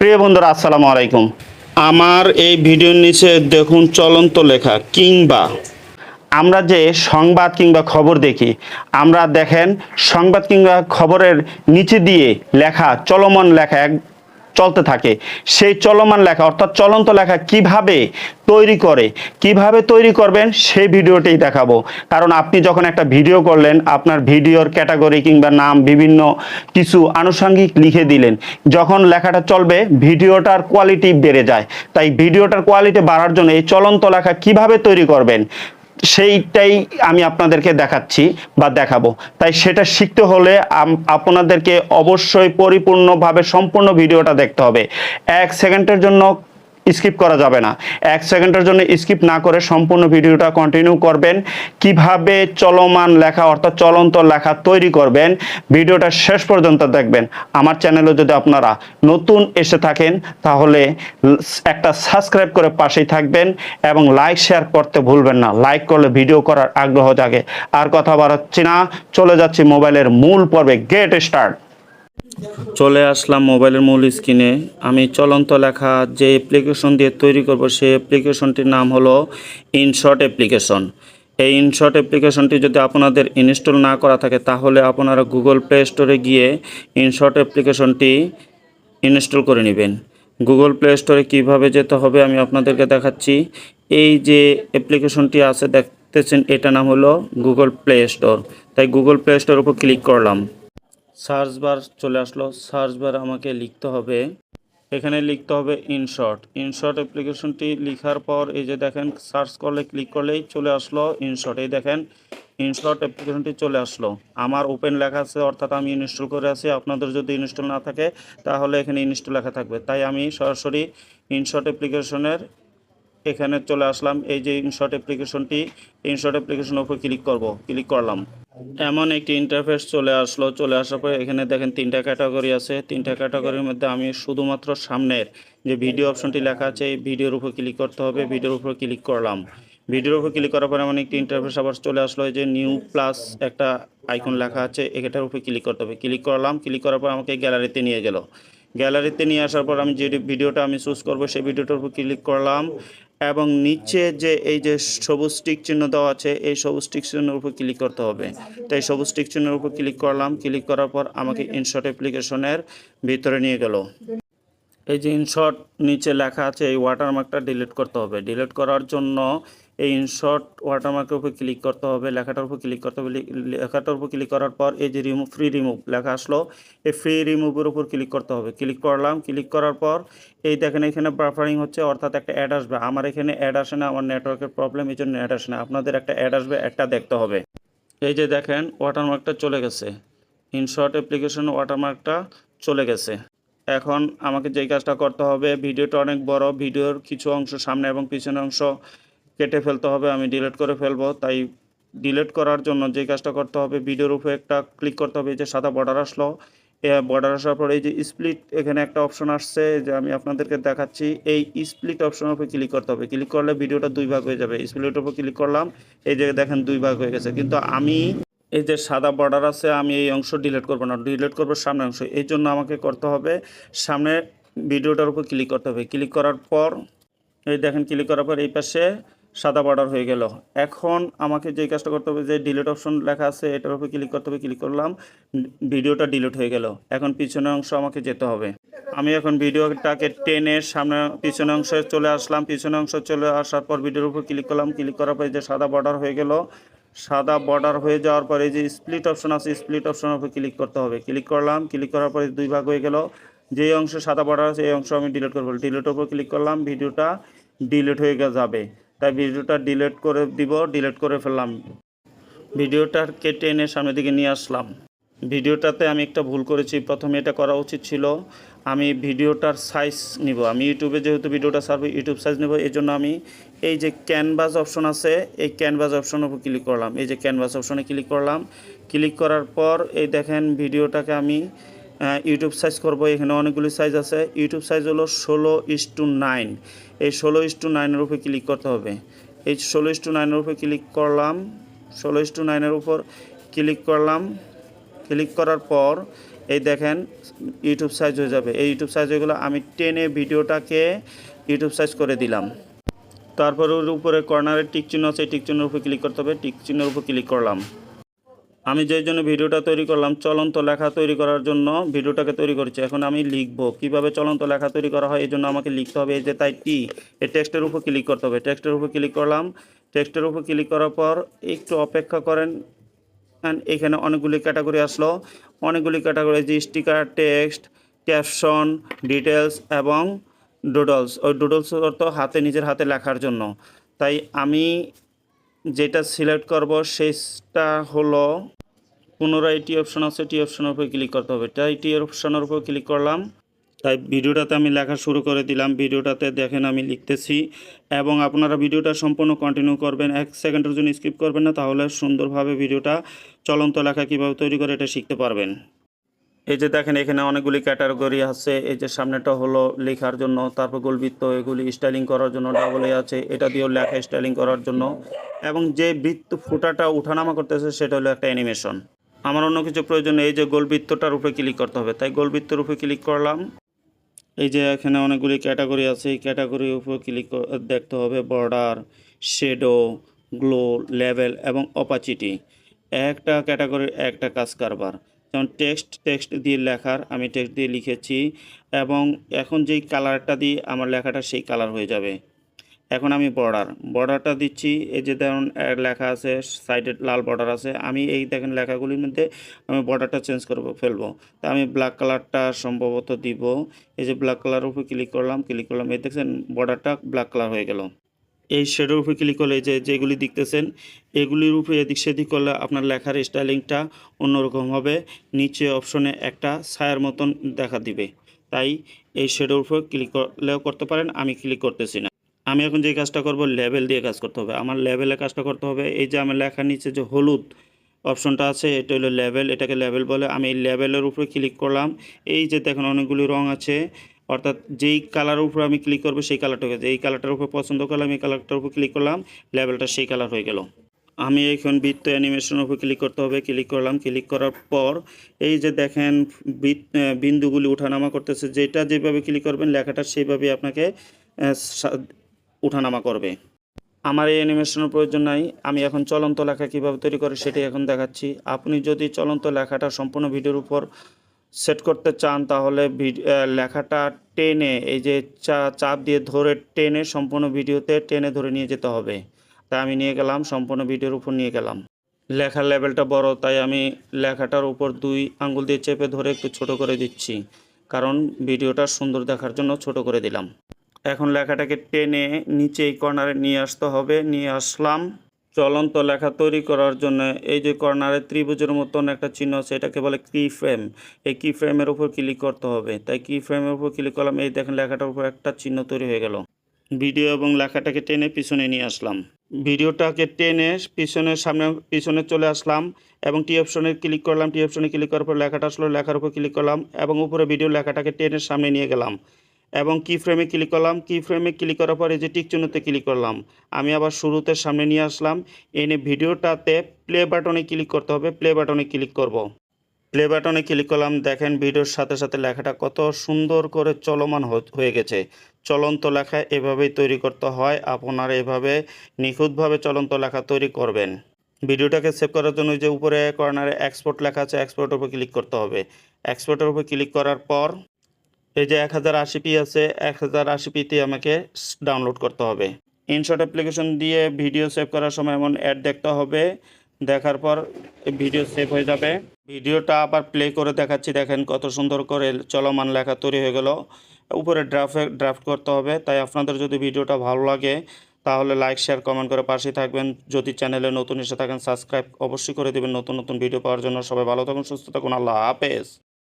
প্রিয় বন্ধুরা, আসসালামু আলাইকুম। আমার এই ভিডিওর নিচে দেখুন চলন্ত লেখা, কিংবা আমরা যে সংবাদ কিংবা খবর দেখি, আমরা দেখেন সংবাদ কিংবা খবরের নিচে দিয়ে লেখা, চলমান লেখা চলতে থাকে। সেই চলমান লেখা, অর্থাৎ চলন্ত লেখা কীভাবে তৈরি করে, কীভাবে তৈরি করবেন, সেই ভিডিওটাই দেখাবো। কারণ আপনি যখন একটা ভিডিও করলেন, আপনার ভিডিওর ক্যাটাগরি কিংবা নাম, বিভিন্ন কিছু আনুষঙ্গিক লিখে দিলেন, যখন লেখাটা চলবে, ভিডিওটার কোয়ালিটি বেড়ে যায়। তাই ভিডিওটার কোয়ালিটি বাড়ার জন্য এই চলন্ত লেখা কীভাবে তৈরি করবেন সেইটাই আমি আপনাদেরকে দেখাচ্ছি বা দেখাবো। তাই সেটা শিখতে হলে আপনাদেরকে অবশ্যই পরিপূর্ণভাবে সম্পূর্ণ ভিডিওটা দেখতে হবে। এক সেকেন্ডের জন্য স্কিপ করা যাবে না। এক সেকেন্ডের জন্য স্কিপ না করে সম্পূর্ণ ভিডিওটা কন্টিনিউ করবেন। কীভাবে চলমান লেখা অর্থাৎ চলন্ত লেখা তৈরি করবেন, ভিডিওটা শেষ পর্যন্ত দেখবেন। আমার চ্যানেলে যদি আপনারা নতুন এসে থাকেন, তাহলে একটা সাবস্ক্রাইব করে পাশেই থাকবেন এবং লাইক শেয়ার করতে ভুলবেন না। লাইক করলে ভিডিও করার আগ্রহ জাগে। আর কথা বাড়াচ্ছি না, চলে যাচ্ছি মোবাইলের মূল পর্বে। গেট স্টার্ট চলে আসলাম মোবাইলের মূল স্ক্রিনে। আমি চলন্ত লেখা যে অ্যাপ্লিকেশন দিয়ে তৈরি করব, সেই অ্যাপ্লিকেশনটির নাম হলো ইনশর্ট অ্যাপ্লিকেশন এই ইনশর্ট অ্যাপ্লিকেশনটি যদি আপনাদের ইনস্টল না করা থাকে, তাহলে আপনারা গুগল প্লে স্টোরে গিয়ে ইনশর্ট অ্যাপ্লিকেশনটি ইনস্টল করে নেবেন। গুগল প্লে স্টোরে কীভাবে যেতে হবে আমি আপনাদেরকে দেখাচ্ছি। এই যে অ্যাপ্লিকেশনটি আছে, দেখতেছেন এটা নাম হলো গুগল প্লে স্টোর তাই গুগল প্লে স্টোর উপর ক্লিক করলাম। সার্চ বার চলে আসলো। সার্চ বার আমাকে লিখতে হবে। এখানে লিখতে হবে ইনশর্ট। ইনশর্ট অ্যাপ্লিকেশনটি লেখার পর এই যে দেখেন, সার্চ করলে, ক্লিক করলেই চলে আসলো ইনশর্ট। এই দেখেন, ইনশর্ট অ্যাপ্লিকেশনটি চলে আসলো। আমার ওপেন লেখা আছে, অর্থাৎ আমি ইনস্টল করে আছি। আপনাদের যদি ইনস্টল না থাকে, তাহলে এখানে ইনস্টল লেখা থাকবে। তাই আমি সরাসরি ইনশর্ট অ্যাপ্লিকেশনের এখানে চলে আসলাম। এই যে ইনশর্ট অ্যাপ্লিকেশনটি, ইনশর্ট অ্যাপ্লিকেশনের উপর ক্লিক করব। ক্লিক করলাম। এমন একটি ইন্টারফেস চলে আসলো, চলে আসার পরে এখানে দেখেন তিনটা ক্যাটাগরি আছে। তিনটা ক্যাটাগরির মধ্যে আমি শুধুমাত্র সামনের যে ভিডিও অপশনটি লেখা আছে, এই ভিডিওর উপর ক্লিক করতে হবে ভিডিওর উপর ক্লিক করলাম। ভিডিওর উপর ক্লিক করার পরে এমন একটি ইন্টারফেস আবার চলে আসলো যে নিউ প্লাস একটা আইকন লেখা আছে, এটার উপর ক্লিক করতে হবে। ক্লিক করলাম ক্লিক করার পর আমাকে গ্যালারিতে নিয়ে গেল। গ্যালারিতে নিয়ে আসার পর আমি যে ভিডিওটা আমি চুজ করব, সেই ভিডিওটার উপর ক্লিক করলাম। এবং নিচে যে এই যে সবুজ টিক চিহ্ন দেওয়া আছে, এই সবুজ টিক চিহ্নের উপর ক্লিক করতে হবে। তাই সবুজ টিক চিহ্নের উপর ক্লিক করলাম ক্লিক করার পর আমাকে ইনশর্ট অ্যাপ্লিকেশনের ভিতরে নিয়ে গেল। এই যে ইনশর্ট নিচে লেখা আছে, এই ওয়াটারমার্কটা ডিলিট করতে হবে। ডিলিট করার জন্য এই ইনশর্ট ওয়াটারমার্কের উপর ক্লিক করতে হবে, লেখাটার উপর ক্লিক করতে হবে, লেখাটার উপর ক্লিক করার পর এই যে রিমুভ ফ্রি রিমুভ লেখা আসলো, এই ফ্রি রিমুভের উপর ক্লিক করতে হবে। ক্লিক করলাম ক্লিক করার পর এই দেখেন এখানে বাফারিং হচ্ছে, অর্থাৎ একটা অ্যাড আসবে। আমার এখানে অ্যাড আসে না, আমার নেটওয়ার্কের প্রবলেম এই জন্য অ্যাড আসে না। আপনাদের একটা অ্যাড আসবে একটা দেখতে হবে। এই যে দেখেন ওয়াটারমার্কটা চলে গেছে। ইনশর্ট অ্যাপ্লিকেশন ওয়াটারমার্কটা চলে গেছে। এখন আমাকে যেই কাজটা করতে হবে, ভিডিওটা অনেক বড়, ভিডিওর কিছু অংশ সামনে এবং পিছনের অংশ কেটে ফেলতে হবে, আমি ডিলিট করে ফেলব। তাই ডিলিট করার জন্য যে কাজটা করতে হবে ভিডিওর উপরে একটা ক্লিক করতে হবে, এই যে সাদা বর্ডার আসলো। বর্ডার আসার পর এই যে স্প্লিট এখানে একটা অপশন আসছে যে আমি আপনাদেরকে দেখাচ্ছি, এই স্প্লিট অপশনের উপর ক্লিক করতে হবে। ক্লিক করলে ভিডিওটা দুই ভাগ হয়ে যাবে। স্প্লিটের উপর ক্লিক করলাম, এই যে দেখেন দুই ভাগ হয়ে গেছে। কিন্তু আমি এই যে সাদা বর্ডার আছে, আমি এই অংশ ডিলিট করব না ডিলিট করব সামনে অংশ। এই জন্য আমাকে করতে হবে সামনে ভিডিওটার উপর ক্লিক করতে হবে। ক্লিক করার পর, এই দেখেন ক্লিক করার পর এই পাশে সাদা বর্ডার হয়ে গেল। এখন আমাকে যে কাজটা করতে হবে, যে ডিলিট অপশন লেখা আছে, এটার উপর ক্লিক করতে হবে ক্লিক করলাম, ভিডিওটা ডিলিট হয়ে গেল। এখন পিছনের অংশ আমাকে যেতে হবে। আমি এখন ভিডিওটাকে টেনে সামনে, পিছনের অংশে চলে আসলাম। পিছনের অংশ চলে আসার পর ভিডিওর উপর ক্লিক করলাম। ক্লিক করার পরে যে সাদা বর্ডার হয়ে গেল। সাদা বর্ডার হয়ে যাওয়ার পরে যে স্প্লিট অপশন আছে স্প্লিট অপশনের উপর ক্লিক করতে হবে। ক্লিক করলাম ক্লিক করার পরে দুই ভাগ হয়ে গেল। যে অংশে সাদা বর্ডার আছে, এই অংশ আমি ডিলিট করব। ডিলিটের উপর ক্লিক করলাম, ভিডিওটা ডিলিট হয়ে যাবে। তাই ভিডিওটা ডিলিট করে দিব ডিলিট করে ফেললাম। ভিডিওটার কেটে এনে সামনের দিকে নিয়ে আসলাম। ভিডিওটাতে আমি একটা ভুল করেছি। প্রথমে এটা করা উচিত ছিল, আমি ভিডিওটার সাইজ নিব। আমি ইউটিউবে যেহেতু ভিডিওটা সার্ভ ইউটিউব সাইজ নেব, এই জন্য আমি এই যে ক্যানভাস অপশন আছে, এই ক্যানভাস অপশনের উপর ক্লিক করলাম। এই যে ক্যানভাস অপশনে ক্লিক করলাম। ক্লিক করার পর এই দেখেন, ভিডিওটাকে আমি ইউটিউব সাইজ করব, এখানে অনেকগুলি সাইজ আছে। ইউটিউব সাইজ হলো ষোলো ইস টু নাইন। এই ষোলো ইস টু নাইনের উপরে ক্লিক করতে হবে। এই ষোলো ইস টু নাইনের উপরে ক্লিক করলাম, ষোলো ইস টু নাইনের উপর ক্লিক করলাম। ক্লিক করার পর, এই দেখেন ইউটিউব সাইজ হয়ে যাবে। এই ইউটিউব সাইজ হয়ে গেলো আমি টেনে ভিডিওটাকে ইউটিউব সাইজ করে দিলাম। তারপর ওর উপরে কর্নারে টিক চিহ্ন আছে টিক চিহ্নের উপর ক্লিক করতে হবে। টিক চিহ্নের উপর ক্লিক করলাম। আমি যেই জন্য ভিডিওটা তৈরি করলাম, চলন্ত লেখা তৈরি করার জন্য ভিডিওটাকে তৈরি করেছি। এখন আমি লিখব। কীভাবে চলন্ত লেখা তৈরি করা হয়, এই জন্য আমাকে লিখতে হবে। এই যে তাই টি এই টেক্সটের উপর ক্লিক করতে হবে। টেক্সটের উপর ক্লিক করলাম। টেক্সটের উপর ক্লিক করার পর একটু অপেক্ষা করেন। অ্যান্ড এখানে অনেকগুলি ক্যাটাগরি আসলো। অনেকগুলি ক্যাটাগরি যে স্টিকার টেক্সট ক্যাপশন ডিটেলস এবং ডুডলস ওই ডুডলস অর্থ হাতে, নিজের হাতে লেখার জন্য। তাই আমি যেটা সিলেক্ট করব, সেটা হলো পুনরায় টি অপশন আছে টি অপশনের উপর ক্লিক করতে হবে। তাই টি অপশনের উপর ক্লিক করলাম। তাই ভিডিওটাতে আমি লেখা শুরু করে দিলাম। ভিডিওটাতে দেখেন আমি লিখতেছি। এবং আপনারা ভিডিওটা সম্পূর্ণ কন্টিনিউ করবেন। এক সেকেন্ডের জন্য স্কিপ করবেন না, তাহলে সুন্দরভাবে ভিডিওটা চলন্ত লেখা কীভাবে তৈরি করে এটা শিখতে পারবেন। এই যে দেখেন, এখানে অনেকগুলি ক্যাটাগরি আছে। এই যে সামনেটা হলো লেখার জন্য, তারপর গোলবৃত্ত, এগুলি স্টাইলিং করার জন্য ডাবল আছে। এটা দিয়েও লেখা স্টাইলিং করার জন্য। এবং যে বৃত্ত ফুটাটা উঠানামা করতেছে, সেটা হলো একটা অ্যানিমেশন। আমার অন্য কিছু প্রয়োজন এই যে গোলবৃত্তটার উপরে ক্লিক করতে হবে। তাই গোলবৃত্তের উপরে ক্লিক করলাম। এই যে এখানে অনেকগুলি ক্যাটাগরি আছে। এই ক্যাটাগরির উপর ক্লিক দেখতে হবে বর্ডার শেডো গ্লো লেভেল এবং অপাচিটি একটা ক্যাটাগরির একটা কাজ কারবার। যেমন টেক্সট টেক্সট দিয়ে লেখার আমি টেক্সট দিয়ে লিখেছি এবং এখন যেই কালারটা দিই আমার লেখাটা সেই কালার হয়ে যাবে। এখন আমি বর্ডার বর্ডারটা দিচ্ছি, এই যে ধরুন লেখা আছে সাইডে লাল বর্ডার আছে, আমি এই দেখেন লেখাগুলির মধ্যে আমি বর্ডারটা চেঞ্জ করব, ফেলব। তা আমি ব্ল্যাক কালারটা সম্ভবত দিব, এই যে ব্ল্যাক কালারের উপর ক্লিক করলাম ক্লিক করলাম, এই দেখছেন বর্ডারটা ব্ল্যাক কালার হয়ে গেল। এই শেডের উপরে ক্লিক করলে যে, যেগুলি দেখতেছেন, এগুলির উপরে এদিক সেদিক করলে আপনার লেখার স্টাইলিংটা অন্যরকম হবে। নিচে অপশনে একটা ছায়ার মতন দেখা দিবে। তাই এই শেডের উপর ক্লিক করলেও করতে পারেন, আমি ক্লিক করতেছি না। আমি এখন যে কাজটা করব লেভেল দিয়ে কাজ করতে হবে। আমার লেভেলে কাজটা করতে হবে। এই যে আমার লেখার নিচে যে হলুদ অপশনটা আছে, এটা হলো লেভেল এটাকে লেভেল বলে। আমি এই লেভেলের উপরে ক্লিক করলাম। এই যে দেখুন অনেকগুলি রং আছে। অর্থাৎ যেই কালারের উপর আমি ক্লিক করব, সেই কালারটা হয়ে যাবে এই কালারটার উপর পছন্দ করলাম, এই কালারটার উপর ক্লিক করলাম লেভেলটা সেই কালার হয়ে গেল। আমি এখন বৃত্ত অ্যানিমেশনের উপর ক্লিক করতে হবে। ক্লিক করলাম। ক্লিক করার পর এই যে দেখেন বিন্দুগুলি ওঠানামা করতেছে। যেটা যেভাবে ক্লিক করবেন, লেখাটা সেইভাবে আপনাকে ওঠানামা করবে। আমার এই অ্যানিমেশনের প্রয়োজন নাই। আমি এখন চলন্ত লেখা কীভাবে তৈরি করে সেটাই এখন দেখাচ্ছি। আপনি যদি চলন্ত লেখাটা সম্পূর্ণ ভিডিওর উপর সেট করতে চান, তাহলে লেখাটা টেনে, এই যে চাপ দিয়ে ধরে টেনে সম্পূর্ণ ভিডিওতে টেনে ধরে নিয়ে যেতে হবে। তাই আমি নিয়ে গেলাম, সম্পূর্ণ ভিডিওর উপর নিয়ে গেলাম। লেখার লেভেলটা বড়, তাই আমি লেখাটার উপর দুই আঙ্গুল দিয়ে চেপে ধরে একটু ছোট করে দিচ্ছি। কারণ ভিডিওটা সুন্দর দেখার জন্য ছোট করে দিলাম। এখন লেখাটাকে টেনে নিচে এই কর্নারে নিয়ে আসতে হবে, নিয়ে আসলাম। চলন্ত লেখা তৈরি করার জন্য এই যে কর্নারে ত্রিভুজের মতন একটা চিহ্ন আছে, এটাকে বলে কি ফ্রেম এই কি ফ্রেমের উপর ক্লিক করতে হবে। তাই কি ফ্রেমের উপর ক্লিক করলাম, এই দেখেন লেখাটার উপর একটা চিহ্ন তৈরি হয়ে গেল। ভিডিও এবং লেখাটাকে টেনে পিছনে নিয়ে আসলাম। ভিডিওটাকে টেনে পিছনের সামনে, পিছনে চলে আসলাম এবং টি অপশনে ক্লিক করলাম। টি অপশনে ক্লিক করার পর লেখাটা আসলো, লেখার উপর ক্লিক করলাম এবং উপরে ভিডিও লেখাটাকে টেনে সামনে নিয়ে গেলাম। এবং কি ফ্রেমে ক্লিক করলাম। কি ফ্রেমে ক্লিক করার পরে যে টিক চিহ্নতে ক্লিক করলাম। আমি আবার শুরুতে সামনে নিয়ে আসলাম। এনে ভিডিওটাতে প্লে বাটনে ক্লিক করতে হবে। প্লে বাটনে ক্লিক করব। প্লে বাটনে ক্লিক করলাম। দেখেন ভিডিওর সাথে সাথে লেখাটা কত সুন্দর করে চলমান হয়ে গেছে। চলন্ত লেখা এভাবেই তৈরি করতে হয়। আপনারা এভাবে নিখুঁতভাবে চলন্ত লেখা তৈরি করবেন। ভিডিওটাকে সেভ করার জন্য যে উপরে কর্নারে এক্সপোর্ট লেখা আছে এক্সপোর্টের উপর ক্লিক করতে হবে। এক্সপোর্টের উপর ক্লিক করার পর এই যে এক হাজার আশি পি আছে, এক হাজার আশি পিতে আমাকে ডাউনলোড করতে হবে। ইনশর্ট অ্যাপ্লিকেশন দিয়ে ভিডিও সেভ করার সময় এমন অ্যাড দেখতে হবে। দেখার পর ভিডিও সেভ হয়ে যাবে। ভিডিওটা আবার প্লে করে দেখাচ্ছি, দেখেন কত সুন্দর করে চলমান লেখা তৈরি হয়ে গেল। উপরে ড্রাফে ড্রাফট করতে হবে। তাই আপনাদের যদি ভিডিওটা ভালো লাগে, তাহলে লাইক শেয়ার কমেন্ট করে পাশে থাকবেন। যদি চ্যানেলে নতুন এসে থাকেন সাবস্ক্রাইব অবশ্যই করে দেবেন। নতুন নতুন ভিডিও পাওয়ার জন্য সবাই ভালো থাকুন, সুস্থ থাকুন। আল্লাহ হাফেজ।